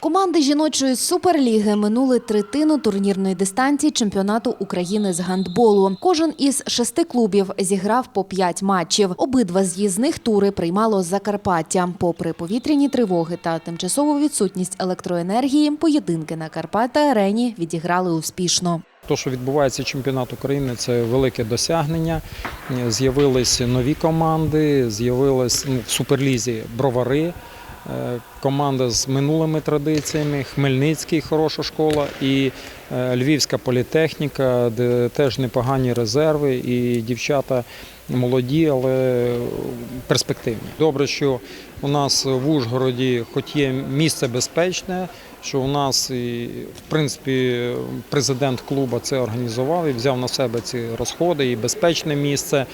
Команди жіночої суперліги минули третину турнірної дистанції чемпіонату України з гандболу. Кожен із шести клубів зіграв по п'ять матчів. Обидва з'їзних тури приймало Закарпаття. Попри повітряні тривоги та тимчасову відсутність електроенергії, поєдинки на Карпата арені відіграли успішно. То, що відбувається чемпіонат України, це велике досягнення. З'явились нові команди, з'явились ну, в суперлізі бровари. Е, Команда з минулими традиціями, Хмельницький хороша школа і е, Львівська політехніка, де теж непогані резерви, і дівчата молоді, але перспективні. Добре, що у нас в Ужгороді, хоч є місце безпечне, що у нас в принципі президент клубу це організував і взяв на себе ці розходи, і безпечне місце,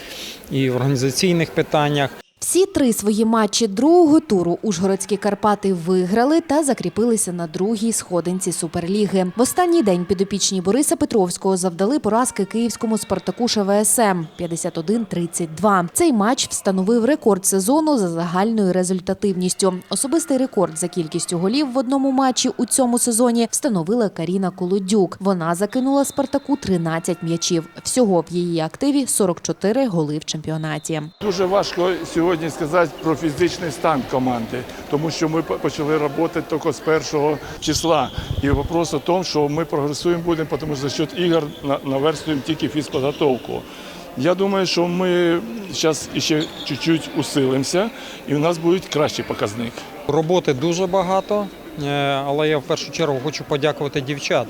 і в організаційних питаннях. Всі три свої матчі другого туру Ужгородські Карпати виграли та закріпилися на другій сходинці Суперліги. В останній день підопічні Бориса Петровського завдали поразки київському Спартаку ШВСМ 51-32. Цей матч встановив рекорд сезону за загальною результативністю. Особистий рекорд за кількістю голів в одному матчі у цьому сезоні встановила Каріна Колодюк. Вона закинула Спартаку 13 м'ячів. Всього в її активі 44 голи в чемпіонаті. Дуже важко сьогодні сказати про фізичний стан команди, тому що ми почали працювати тільки з першого числа. І вопрос у тому, що ми прогресуємо будемо, тому що за счет ігор наверстуємо тільки фізподготовку. Я думаю, що ми зараз ще чуть-чуть усилимося, і у нас буде кращий показник. Роботи дуже багато, е, але я в першу чергу хочу подякувати дівчат,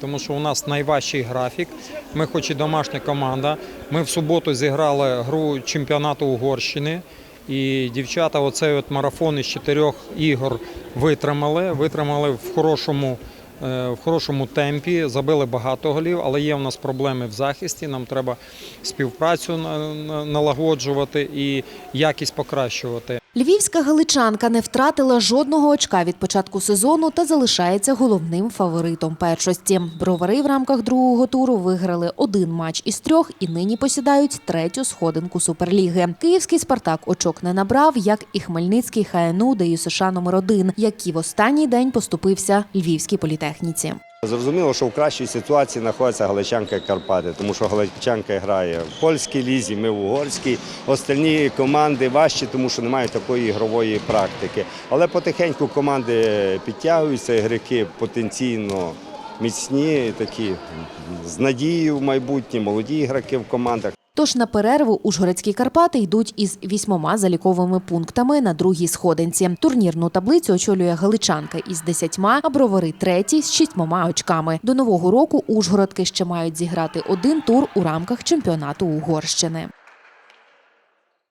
тому що у нас найважчий графік. Ми, хоч і домашня команда, ми в суботу зіграли гру чемпіонату Угорщини. І дівчата оцей от марафон із чотирьох ігор витримали, витримали в хорошому, е, в хорошому темпі, забили багато голів, але є в нас проблеми в захисті. Нам треба співпрацю на- на- налагоджувати і якість покращувати. Львівська галичанка не втратила жодного очка від початку сезону та залишається головним фаворитом першості. Бровари в рамках другого туру виграли один матч із трьох і нині посідають третю сходинку суперліги. Київський Спартак очок не набрав, як і Хмельницький ХНУ ДЮСШ номер 1 які в останній день поступився Львівській політехніці. Зрозуміло, що в кращій ситуації знаходиться Галичанка і Карпати, тому що Галичанка грає в польській лізі, ми в угорській. Остальні команди важчі, тому що немає такої ігрової практики. Але потихеньку команди підтягуються, ігроки потенційно міцні, такі з надією в майбутнє, молоді ігроки в командах. Тож на перерву Ужгородські Карпати йдуть із вісьмома заліковими пунктами на другій сходинці. Турнірну таблицю очолює Галичанка із десятьма, а бровари третій з шістьмома очками. До нового року Ужгородки ще мають зіграти один тур у рамках чемпіонату Угорщини.